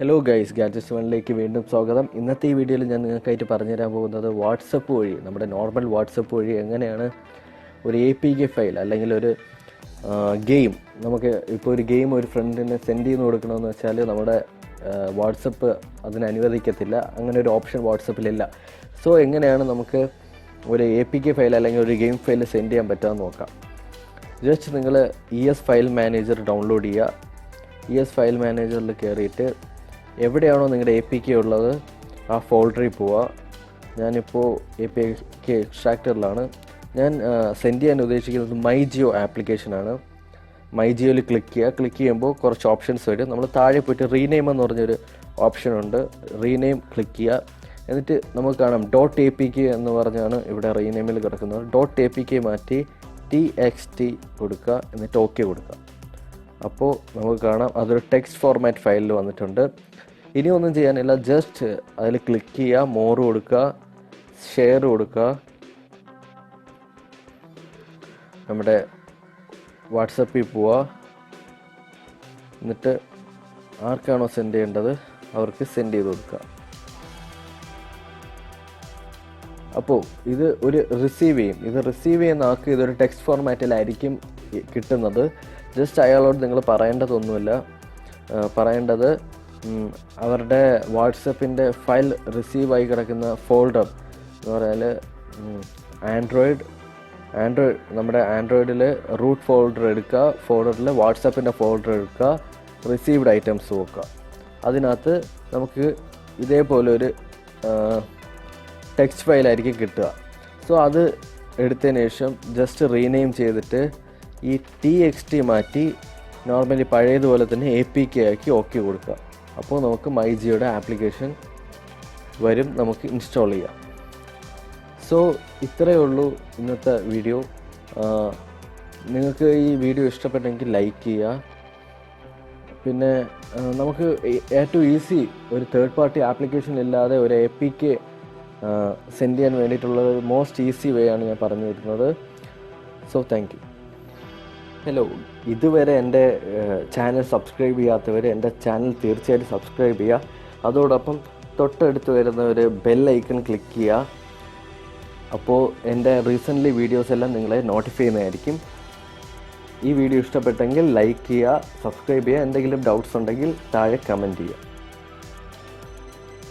Hello guys gadgets വണ്ണിലേക്ക് വീണ്ടും സ്വാഗതം. ഇന്നത്തെ ഈ വീഡിയോയിൽ ഞാൻ നിങ്ങൾക്കായിട്ട് പറഞ്ഞുതരാൻ പോകുന്നത് വാട്സപ്പ് വഴി നമ്മുടെ നോർമൽ വാട്സപ്പ് വഴി എങ്ങനെയാണ് ഒരു എ പി കെ ഫയൽ അല്ലെങ്കിൽ ഒരു ഗെയിം നമുക്ക് ഇപ്പോൾ ഒരു ഗെയിം ഒരു ഫ്രണ്ടിന് സെൻഡ് ചെയ്ത് കൊടുക്കണമെന്ന് വെച്ചാൽ നമ്മുടെ വാട്സപ്പ് അതിന് അനുവദിക്കത്തില്ല. അങ്ങനെ ഒരു ഓപ്ഷൻ വാട്സപ്പിലില്ല സോ എങ്ങനെയാണ് നമുക്ക് ഒരു എ പി കെ ഫയൽ അല്ലെങ്കിൽ ഒരു ഗെയിം ഫയൽ സെൻഡ് ചെയ്യാൻ പറ്റുമെന്ന് നോക്കാം. ജസ്റ്റ് നിങ്ങൾ E S file manager download ചെയ്യുക. ഇ എസ് ഫയൽ മാനേജറിൽ കയറിയിട്ട് എവിടെയാണോ നിങ്ങളുടെ എ പി കെ ഉള്ളത് ആ ഫോൾഡറിൽ പോവുക ഞാനിപ്പോൾ എ പി കെ എക്സ്ട്രാക്ടറിലാണ് ഞാൻ സെൻഡ് ചെയ്യാൻ ഉദ്ദേശിക്കുന്നത് മൈ ജിയോ ആപ്ലിക്കേഷനാണ് മൈ ജിയോയിൽ ക്ലിക്ക് ചെയ്യുക. ക്ലിക്ക് ചെയ്യുമ്പോൾ കുറച്ച് ഓപ്ഷൻസ് വരും. നമ്മൾ താഴെ പോയിട്ട് റീനെയിം എന്ന് പറഞ്ഞൊരു ഓപ്ഷനുണ്ട് റീനെയിം ക്ലിക്ക് ചെയ്യുക. എന്നിട്ട് നമുക്ക് കാണാം ഡോട്ട് എ പി കെ എന്ന് പറഞ്ഞാണ് ഇവിടെ റീനെയിമിൽ കിടക്കുന്നത്. ഡോട്ട് എ പി കെ മാറ്റി ടി എക്സ് ടി കൊടുക്കുക. എന്നിട്ട് ഓക്കെ കൊടുക്കുക. അപ്പോൾ നമുക്ക് കാണാം. അതൊരു ടെക്സ്റ്റ് ഫോർമാറ്റ് ഫയലിൽ വന്നിട്ടുണ്ട്. ഇനി ഒന്നും ചെയ്യാനില്ല. ജസ്റ്റ് അതിൽ ക്ലിക്ക് ചെയ്യുക മോർ കൊടുക്കുക ഷെയർ കൊടുക്കുക. നമ്മുടെ വാട്സപ്പിൽ പോവുക. എന്നിട്ട് ആർക്കാണോ സെൻഡ് ചെയ്യേണ്ടത്? അവർക്ക് സെൻഡ് ചെയ്ത് കൊടുക്കുക. അപ്പോൾ ഇത് ഒരു റിസീവ് ചെയ്യും. ഇത് റിസീവ് ചെയ്യുന്ന ആൾക്ക് ഇതൊരു ടെക്സ്റ്റ് ഫോർമാറ്റിലായിരിക്കും കിട്ടുന്നത്. ജസ്റ്റ് അയാളോട് നിങ്ങൾ പറയേണ്ടതൊന്നുമില്ല. പറയേണ്ടത് അവരുടെ വാട്സപ്പിന്റെ ഫയൽ റിസീവ് ആയി കിടക്കുന്ന ഫോൾഡർ എന്ന് പറഞ്ഞാൽ ആൻഡ്രോയിഡ് ആൻഡ്രോയിഡ് നമ്മുടെ ആൻഡ്രോയിഡിൽ റൂട്ട് ഫോൾഡർ എടുക്കുക ഫോൾഡറിൽ വാട്സപ്പിന്റെ ഫോൾഡർ എടുക്കുക റിസീവ്ഡ് ഐറ്റംസ് നോക്കുക. അതിനകത്ത് നമുക്ക് ഇതേപോലെ ഒരു ടെക്സ്റ്റ് ഫയലായിരിക്കും കിട്ടുക. സോ അത് എടുത്തതിന് ശേഷം ജസ്റ്റ് റീനെയിം ചെയ്തിട്ട് ഈ ടി എക്സ് ടി മാറ്റി നോർമലി പഴയതുപോലെ തന്നെ എ പി കെ ആക്കി ഓക്കെ കൊടുക്കുക. അപ്പോൾ നമുക്ക് മൈ ജിയുടെ ആപ്ലിക്കേഷൻ വരും നമുക്ക് ഇൻസ്റ്റാൾ ചെയ്യാം. സോ ഇത്രയേ ഉള്ളൂ ഇന്നത്തെ വീഡിയോ. നിങ്ങൾക്ക് ഈ വീഡിയോ ഇഷ്ടപ്പെട്ടെങ്കിൽ ലൈക്ക് ചെയ്യുക. പിന്നെ നമുക്ക് ഏറ്റവും ഈസി ഒരു തേർഡ് പാർട്ടി ആപ്ലിക്കേഷൻ ഇല്ലാതെ ഒരു എ പി കെ സെൻഡ് ചെയ്യാൻ വേണ്ടിയിട്ടുള്ള മോസ്റ്റ് ഈസി വേ ആണ് ഞാൻ പറഞ്ഞു തരുന്നത് സോ താങ്ക് യു ഹലോ ഇതുവരെ എന്റെ ചാനൽ സബ്സ്ക്രൈബ് ചെയ്യാത്തവർ എന്റെ ചാനൽ തീർച്ചയായിട്ടും സബ്സ്ക്രൈബ് ചെയ്യുക. അതോടൊപ്പം തൊട്ടടുത്ത് വരുന്ന ഒരു ബെൽ ഐക്കൺ ക്ലിക്ക് ചെയ്യുക. അപ്പോൾ എന്റെ റീസെന്റ്ലി വീഡിയോസ് എല്ലാം നിങ്ങളെ നോട്ടിഫൈ ചെയ്യുന്നതായിരിക്കും. ഈ വീഡിയോ ഇഷ്ടപ്പെട്ടെങ്കിൽ ലൈക്ക് ചെയ്യുക സബ്സ്ക്രൈബ് ചെയ്യുക. എന്തെങ്കിലും ഡൗട്ട്സ് ഉണ്ടെങ്കിൽ താഴെ കമന്റ് ചെയ്യുക.